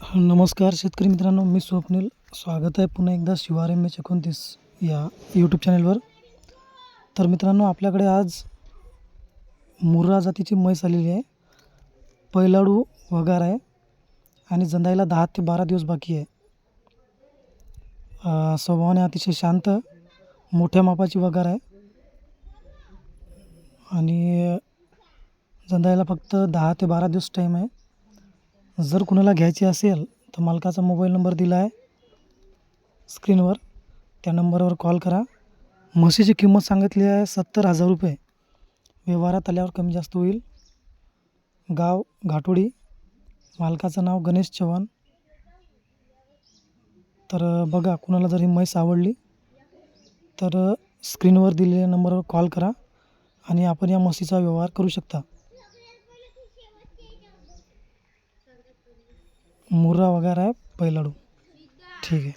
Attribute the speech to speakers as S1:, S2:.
S1: नमस्कार शेतकरी मित्रांनो मी स्वप्नील. स्वागत आहे पुन्हा एकदा शिवार एम एच एकोणतीस या यूट्यूब चॅनलवर तर मित्रांनो आपल्याकडे आज मुर्रा जातीची म्हैस आलेली आहे. पैलाडू वगार आहे आणि जंदाईला दहा ते बारा दिवस बाकी आहे. स्वभावाने अतिशय शांत मोठ्या मापाची वगार आहे. आणि जंदाईला फक्त दहा ते बारा दिवस टाईम आहे. जर कुणाला घ्यायची असेल तर मालकाचा मोबाईल नंबर दिला आहे. स्क्रीनवर त्या नंबरवर कॉल करा. म्हशीची किंमत सांगितली आहे सत्तर हजार रुपये. व्यवहारात आल्यावर कमी जास्त होईल. गाव घाटोडी. मालकाचं नाव गणेश चव्हाण. तर बघा कुणाला जर ही म्हैस आवडली तर स्क्रीनवर दिलेल्या नंबरवर कॉल करा आणि आपण या म्हशीचा व्यवहार करू शकता. मुर्रा वगैरे आहे पैलाडू ठीक आहे